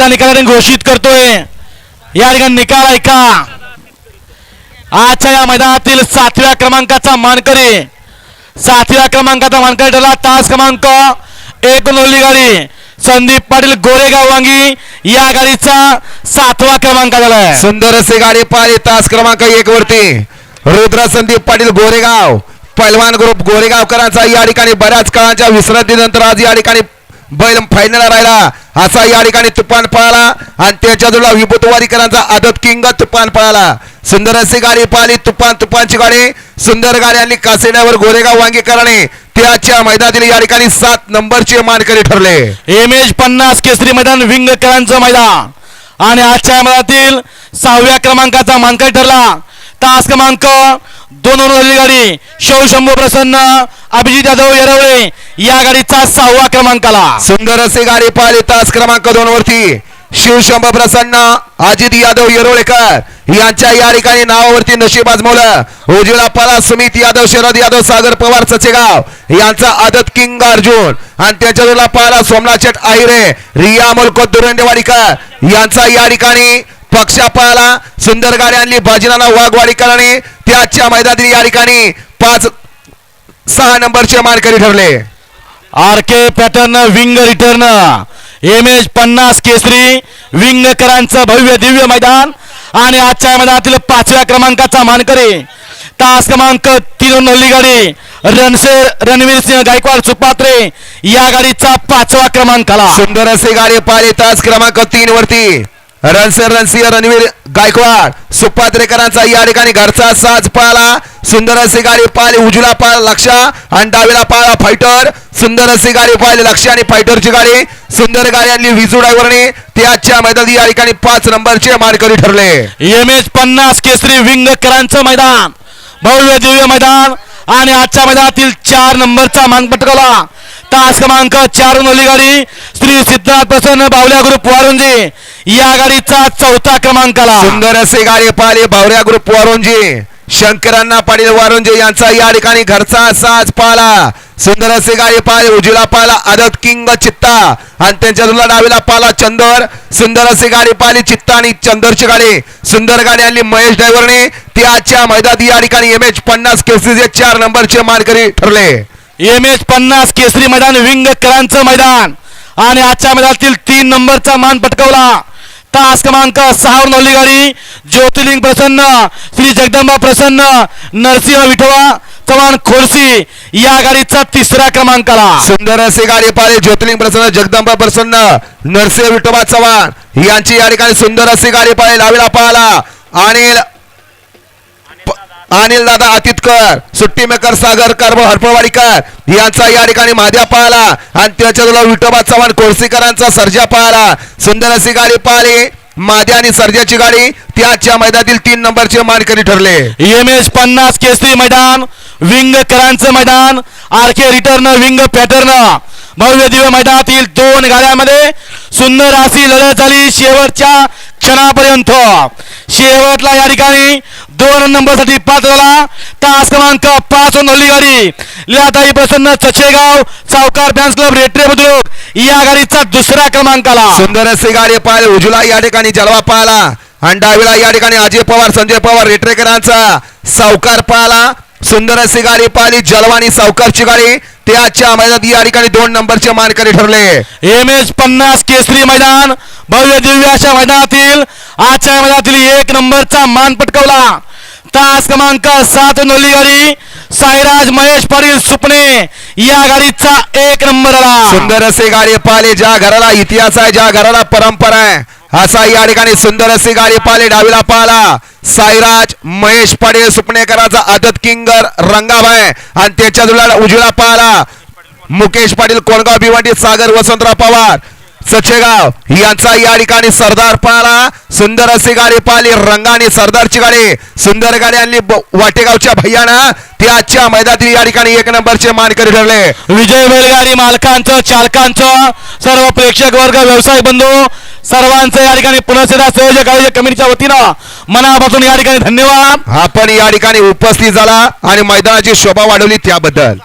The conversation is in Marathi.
निकालाने घोषित करतोय. या ठिकाणी निकाल ऐका आजच्या या मैदानातील सातव्या क्रमांकाचा मानकरी सातव्या क्रमांकाचा मानकरी ठरला तास क्रमांक एक नोली गाडी. संदीप पाटील गोरेगाव वांगी या गाडीचा सातवा क्रमांक झालाय. सुंदर असे गाडी पाहिली तास क्रमांक एक वरती. रुद्र संदीप पाटील गोरेगाव. पैलवान ग्रुप गोरेगावकरांचा या ठिकाणी बऱ्याच काळाच्या विश्रांतीनंतर आज या ठिकाणी बैल फायनल राहिला. असा या ठिकाणी तुफान पळाला आणि त्याच्या जोडला विभूतवारीकरांचा आदत किंग तुफान पळाला. सुंदर अशी गाडी पाहिली तुफान तुफानची गाडी. सुंदर गाडी आणि कासेड्यावर गोरेगाव वांगीकरांनी त्याच्या मैदानातील या ठिकाणी सात नंबरचे मानकरी ठरले. एम एच पन्नास केसरी मैदान विंगकरांचं मैदान. आणि आजच्या मैदानातील सहाव्या क्रमांकाचा मानकरी ठरला. तास क्रमांक दोन गाडी. शव शंभू प्रसन्न अभिजित यादव येरवळे या गाडीचा सहावा क्रमांकाला. सुंदर असे गाडी पाहिले तास क्रमांक दोन वरती. शिवशंभ प्रसन्न अजित यादव येरोळेकर यांच्या या ठिकाणी नावावरती नशीब आजमवलं. उजवीला परा सुमित यादव शरद यादव सागर पवार सचेगाव यांचा आदत किंग अर्जुन. आणि त्याच्या जोडला पाहिला सोमनाथ शेट आहिरे रिया मुलको दुरंडेवाडीकर यांचा या ठिकाणी पक्षा पाहिला. सुंदर गाडी आणली बाजीनाना वाघवाडीकरांनी त्याच्या मैदानातील या ठिकाणी पाच सहा नंबरचे मानकरी ठरले. R K pattern Ving return. M H पन्नास केसरी विंगकरांचं भव्य दिव्य मैदान आणि आजच्या मैदानातील पाचव्या क्रमांकाचा मानकरी. तास क्रमांक तीन नल्ली गाडी रणशेर रणवीर सिंह गायकवाड सुपात्रे या गाडीचा पाचवा क्रमांकाला सुंदर असे गाडी पाहिले तास क्रमांक तीन वरती. रणसर रणसिंह रणवीर गायकवाड सुपात्रेकरांचा या ठिकाणी घरचा साज पाळला. सुंदर अशी गाडी पाहिली उजवीला पाहिला लक्षा आणि डावीला पाळला फायटर. सुंदर अशी गाडी पाहिली लक्ष आणि फायटरची गाडी. सुंदर गाडी आणली विजू ड्रायव्हरने त्याच्या मैदानात या ठिकाणी पाच नंबरचे मानकरी ठरले. एम एच पन्नास केसरी विंगकरांचं मैदान. भव्य दिव्य मैदान. आणि आजच्या मैदानातील चार नंबरचा मान पटकवला तास क्रमांक चार नोली गाडी श्री सिद्धार्थ प्रसन्न बावल्या ग्रुप वारुंजी. या गाडीचा चौथा क्रमांकाला सुंदर असे गाडी पाहिले भावऱ्या ग्रुप वारुंजी शंकरांना पाटील वारुंजे यांचा या ठिकाणी घरचा साज पाला. सुंदर असे गाडी पाहिले उजवीला पाला आदत किंग चित्ता आणि त्यांच्या तुला डावीला पाला चंदर. सुंदर असे गाडी पाहिली चित्ता आणि चंदरची गाडी. सुंदर गाडी आणली महेश ड्रायव्हरने त्याच्या मैदानात या ठिकाणी एम एच पन्नास केसीचे चार नंबरचे मानकरी ठरले. एम एच पन्नास केसरी मैदान विंगकरांचं मैदान. आणि आजच्या मैदानातील तीन नंबरचा मान पटकावला. तास क्रमांक सहावर नवली गाडी ज्योतिर्लिंग प्रसन्न श्री जगदंबा प्रसन्न नरसिंह विठोबा चव्हाण खोरसी या गाडीचा तिसऱ्या क्रमांकाला. सुंदर असे गाडी पाहिले ज्योतिर्लिंग प्रसन्न जगदंबा प्रसन्न नरसिंह विठोबा चव्हाण. यांची या ठिकाणी सुंदर असे गाडी पाहिली डावीला पाहिला आणि अनिल दादा अतितकर सुट्टी मेकर सागर कर्ब हरपवाडीकर यांचा या ठिकाणी माध्या पाहिला आणि त्याच्या तुला विठोबा चव्हाण कोळसीकरांचा सर्जा पाहिला सुंदर अशी गाडी पाहिली माध्या आणि सर्जाची गाडी. त्याच्या मैदानातील तीन नंबरचे मानकरी ठरले. एम एस पन्नास केसरी मैदान विंग करांचं मैदान R K return Ving pattern. भव्य दिव्य मैदानातील दोन गाड्यांमध्ये सुंदर अशी लढत झाली. शेवटच्या क्षणापर्यंत. शेवटला या ठिकाणी दोन नंबरसाठी पात्र झाला. तास क्रमांक पाच नोली गाडी. लिलाताई प्रसन्न चचेगाव सावकार फॅन्स क्लब रेट्रे बुद्रुक. या गाडीचा दुसऱ्या क्रमांकाला सुंदर असे गाडी पाहिले. उजला या ठिकाणी जलवा पाहिला. आणि डावीला या ठिकाणी अजय पवार संजय पवार रेटरेकरांचा सावकार पाहिला. सुंदर अशी गाडी पाहिली. जलवानी सावकारची गाडी. त्याच्या मैदानात या ठिकाणी दोन नंबरचे मानकरी ठरले. एम एच पन्नास केसरी मैदान. भव्य दिव्य अशा मैदानातील आजच्या मैदानातील एक नंबरचा मान पटकवला. तास क्रमांक सात नोली गाडी साईराज महेश पाटील सुपणे या गाडीचा एक नंबर आला. सुंदर असे गाडी पाहिले ज्या घराला इतिहास आहे ज्या घराला परंपरा आहे. असा या ठिकाणी सुंदर असे गाडी पाहिले डावीला पाहिला. साईराज महेश पाटील सुपणेकरांचा आदत किंगर रंगाभाई आणि त्याच्या जुळ्याला उजवीला पाहिला. मुकेश पाटील कोणगाव भिवंडी सागर वसंतराव पवार. सचेगाव यांचा या ठिकाणी सरदार पाहिला सुंदर अशी गाडी पाहिली रंगाने सरदारची गाडी सुंदर गाडी आणली वाटेगावच्या भैयानं त्याच्या मैदानातील या ठिकाणी एक नंबरचे मानकरी ठरले. विजय बैलगाडी मालकांचं चालकांचं सर्व प्रेक्षक वर्ग व्यवसाय बंधू सर्वांचं या ठिकाणी पुनर्सेवा संयोजक आयोजक कमिटीच्या वतीनं मनापासून या ठिकाणी धन्यवाद. आपण या ठिकाणी उपस्थित झाला आणि मैदानाची शोभा वाढवली त्याबद्दल.